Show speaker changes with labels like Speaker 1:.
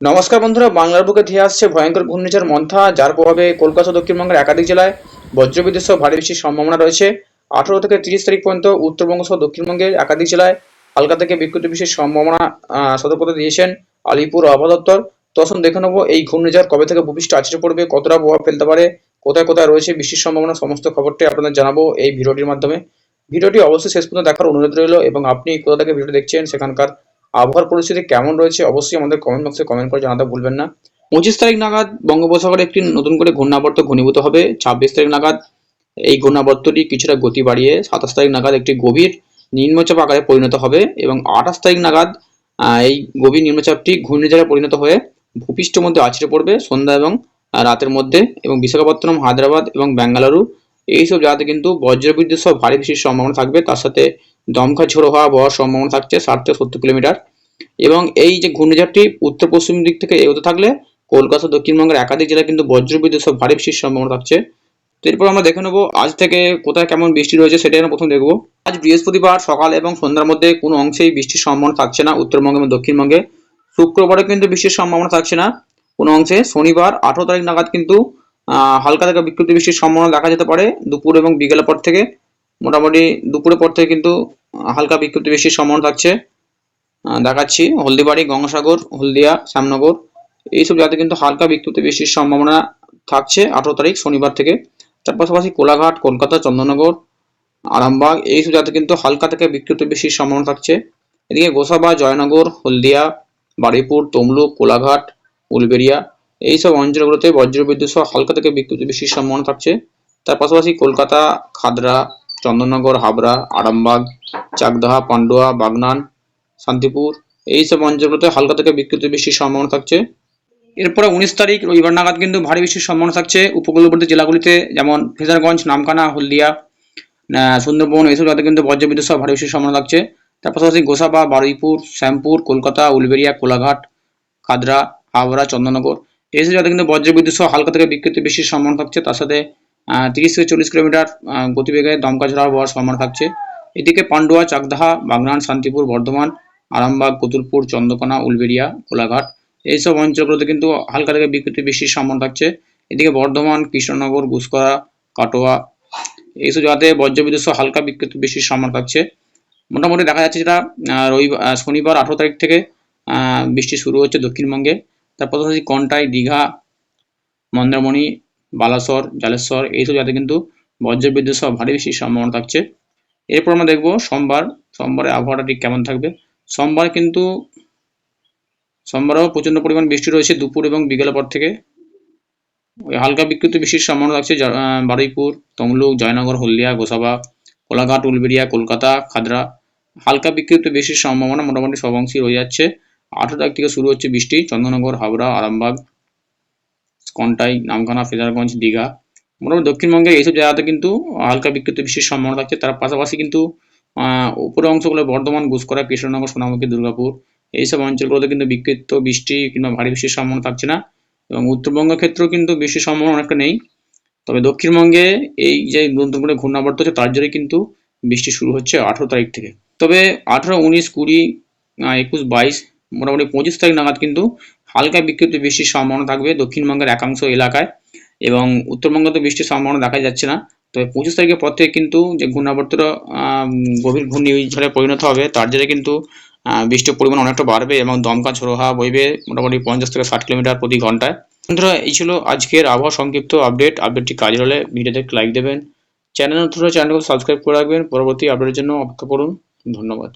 Speaker 1: নমস্কার বন্ধুরা, বাংলার বুকে ধেয়ে আসছে ভয়ঙ্কর ঘূর্ণিঝড় মন্থা, যার প্রভাবে কলকাতা, দক্ষিণবঙ্গের একাধিক জেলায় বজ্রবিদ্যুৎ সহ ভারী বৃষ্টির সম্ভাবনা রয়েছে। আঠারো থেকে তিরিশ তারিখ পর্যন্ত উত্তরবঙ্গ সহ দক্ষিণবঙ্গের একাধিক জেলায় হালকা থেকে বিক্ষিপ্ত বৃষ্টির সম্ভাবনা সতর্কতা দিয়েছেন আলিপুর আবহাওয়া দপ্তর। তো আসুন দেখে নেব এই ঘূর্ণিঝড় কবে থেকে ভূপৃষ্ঠ আছড়ে পড়বে, কতটা প্রভাব ফেলতে পারে, কোথায় কোথায় রয়েছে বৃষ্টির সম্ভাবনা, সমস্ত খবরটি আপনাদের জানাব এই ভিডিওটির মাধ্যমে। ভিডিওটি অবশ্যই শেষ পর্যন্ত দেখার অনুরোধ রইল এবং আপনি কোথা থেকে ভিডিও দেখছেন সেখানকার আবহাওয়ার পরিস্থিতি কেমন রয়েছে, অবশ্যই আমাদের কমেন্ট বক্সে কমেন্ট করে জানাতে ভুলবেন না। পঁচিশ তারিখ নাগাদ বঙ্গোপসাগরে একটি নতুন করে ঘূর্ণাবর্ত ঘনীভূত হবে। ছাব্বিশ তারিখ নাগাদ এই ঘূর্ণাবর্তটি কিছুটা গতি বাড়িয়ে, সাতাশ তারিখ নাগাদ একটি গভীর নিম্নচাপ আকারে পরিণত হবে এবং আঠাশ তারিখ নাগাদ এই গভীর নিম্নচাপটি ঘূর্ণিঝড়ে পরিণত হয়ে ভূপৃষ্ঠের মধ্যে আছড়ে পড়বে সন্ধ্যা এবং রাতের মধ্যে এবং বিশাখাপত্তনম, হায়দ্রাবাদ এবং বেঙ্গালুরু। এইসব জায়গাতে কিন্তু বজ্রবিদ্যুৎ সহ ভারী বৃষ্টির সম্ভাবনা থাকবে। তার সাথে দমকা ঝোড়ো হওয়া বওয়ার সম্ভাবনা থাকছে ষাট থেকে সত্তর কিলোমিটার। এবং এই যে ঘূর্ণিঝড়টি উত্তর পশ্চিম দিক থেকে এগোতে থাকলে কলকাতা, দক্ষিণবঙ্গের একাধিক জেলায় কিন্তু বজ্রবিদ্যুৎ সব ভারী বৃষ্টির সম্ভাবনা থাকছে। তো এরপর আমরা দেখে নেব আজ থেকে কোথায় কেমন বৃষ্টি রয়েছে সেটাই আমরা প্রথম দেখব। আজ বৃহস্পতিবার সকাল এবং সন্ধ্যার মধ্যে কোনো অংশেই বৃষ্টির সম্ভাবনা থাকছে না উত্তরবঙ্গে এবং দক্ষিণবঙ্গে। শুক্রবারে কিন্তু বৃষ্টির সম্ভাবনা থাকছে না। কোনো অংশে শনিবার আঠারো তারিখ নাগাদ কিন্তু হালকা থেকে বিক্ষিপ্ত বৃষ্টির সম্ভাবনা দেখা যেতে পারে। দুপুর এবং বিকেলের পর থেকে মোটামুটি দুপুরের পর থেকে কিন্তু হালকা বিক্ষিপ্ত বৃষ্টির সম্ভাবনা থাকছে দেখাচ্ছি। হলদিবাড়ি, গঙ্গাসাগর, হলদিয়া, শ্যামনগর, এইসব জায়গাতে কিন্তু হালকা বিক্ষিপ্ত বৃষ্টির সম্ভাবনা থাকছে আঠারো তারিখ, শনিবার থেকে। তার পাশাপাশি কোলাঘাট, কলকাতা, চন্দননগর, আরামবাগ, এইসব জায়গাতে কিন্তু হালকা থেকে বিক্ষিপ্ত বৃষ্টির সম্ভাবনা থাকছে। এদিকে গোসাবা, জয়নগর, হলদিয়া, বারুইপুর, তমলুক, কোলাঘাট, উলবেড়িয়া, এইসব অঞ্চলগুলোতে বজ্রবিদ্যুৎ সহ হালকা থেকে বিক্ষিপ্ত বৃষ্টির সম্ভাবনা থাকছে। তার পাশাপাশি কলকাতা, খাদরা চন্দননগর, হাবড়া, আরামবাগ, চাকদাহা, পান্ডুয়া, বাগনান, শান্তিপুর এইসব অঞ্চলগুলোতে হালকা থেকে বিক্ষিপ্ত বৃষ্টির সম্ভাবনা থাকছে। এরপরে উনিশ তারিখ রবিবার নাগাদ কিন্তু ভারী বৃষ্টির সম্ভাবনা থাকছে। উপকূলবর্তী জেলাগুলিতে যেমন ফেজারগঞ্জ নামকানা, হলদিয়া সুন্দরবন এইসব জায়গাতে কিন্তু বজ্রবিদ্যুৎ সহ ভারী বৃষ্টির সম্ভাবনা থাকছে। তার পাশাপাশি গোসাবা, বারুইপুর, শ্যামপুর, কলকাতা, উলবেড়িয়া, কোলাঘাট খাদরা হাওড়া, চন্দননগর এইসব জায়গাতে কিন্তু বজ্রবিদ্যুৎ সহ হালকা থেকে বিক্ষিপ্ত বৃষ্টির সম্ভাবনা থাকছে। তার সাথে তিরিশ থেকে চল্লিশ কিলোমিটার গতিবেগে দমকা ঝড় হওয়ার সম্ভাবনা থাকছে। এদিকে পান্ডুয়া, চাকদাহা, বাগনান, শান্তিপুর, বর্ধমান, আরামবাগ, কতুলপুর, চন্দ্রকোনা, উলবেড়িয়া, কোলাঘাট, এইসব অঞ্চলগুলোতে কিন্তু হালকা থেকে বিক্ষিপ্ত বৃষ্টির সম্ভাবনা থাকছে। এদিকে বর্ধমান, কৃষ্ণনগর গুসকরা কাটোয়া, এইসব জায়গাতে বজ্রবিদ্যুৎ হালকা বিক্ষিপ্ত বৃষ্টির সম্ভাবনা থাকছে। মোটামুটি দেখা যাচ্ছে যেটা রবিবার শনিবার আঠারো তারিখ থেকে বৃষ্টি শুরু হচ্ছে দক্ষিণবঙ্গে। তার পাশাপাশি কন্টাই, দীঘা, মন্দারমণি বালাসর, জালেশ্বর এইসব জায়গাতে কিন্তু বজ্রবিদ্যুৎ সহ ভারী বৃষ্টির সম্ভাবনা থাকছে। এরপর আমরা দেখব সোমবার। সোমবারে আবহাওয়াটা ঠিক কেমন থাকবে? সোমবার কিন্তু, সোমবারও প্রচণ্ড পরিমাণ বৃষ্টি রয়েছে দুপুর এবং বিকেলের পর থেকে। হালকা বিক্ষিপ্ত বৃষ্টির সম্ভাবনা থাকছে বারুইপুর, তমলুক, জয়নগর, হলদিয়া, গোসাবা, কোলাঘাট, উলবেড়িয়া, কলকাতা, খাদরা। হালকা বিক্ষিপ্ত বৃষ্টির সম্ভাবনা মোটামুটি সব অংশেই রয়ে যাচ্ছে। আঠারো তারিখ থেকে শুরু হচ্ছে বৃষ্টি। চন্দননগর হাওড়া, আরামবাগ কন্টাই নামখানা, ফেজারগঞ্জ, দীঘা। মোটামুটি দক্ষিণবঙ্গের এইসব জায়গাতে কিন্তু হালকা বিক্ষিপ্ত বৃষ্টির সম্ভাবনা থাকছে। তার পাশাপাশি কিন্তু উপরের অংশগুলো বর্ধমান গুসকরা কৃষ্ণনগর, সোনামুখী, দুর্গাপুর, এইসব অঞ্চলগুলোতে কিন্তু বিক্ষিপ্ত বৃষ্টি কিংবা ভারী বৃষ্টির সম্ভাবনা থাকছে না। এবং উত্তরবঙ্গের ক্ষেত্রেও কিন্তু বৃষ্টির সম্ভাবনা অনেকটা নেই। তবে দক্ষিণবঙ্গে এই যে নতুন করে ঘূর্ণাবর্ত হচ্ছে, তার জন্যই কিন্তু বৃষ্টি শুরু হচ্ছে আঠেরো তারিখ থেকে। তবে আঠেরো, উনিশ, কুড়ি একুশ, বাইশ, মোটামুটি পঁচিশ তারিখ নাগাদ কিন্তু হালকা বিক্ষিপ্ত বৃষ্টির সম্ভাবনা থাকবে দক্ষিণবঙ্গের একাংশ এলাকায় এবং উত্তরবঙ্গে তো বৃষ্টির সম্ভাবনা দেখা যাচ্ছে না। তবে পঁচিশ তারিখের পর থেকে কিন্তু যে ঘূর্ণাবর্তটা গভীর ঘূর্ণিঝড়ে পরিণত হবে, তার জেরে কিন্তু বৃষ্টির পরিমাণ অনেকটা বাড়বে এবং দমকা ঝোড়ো হাওয়া বইবে মোটামুটি পঞ্চাশ থেকে ষাট কিলোমিটার প্রতি ঘন্টায়। বন্ধুরা, এই ছিল আজকের আবহাওয়া সংক্ষিপ্ত আপডেট। আপডেটটি কাজে হলে ভিডিওতে লাইক দেবেন। চ্যানেল নতুন সাবস্ক্রাইব করে রাখবেন। পরবর্তী আপডেটের জন্য অপেক্ষা করুন। ধন্যবাদ।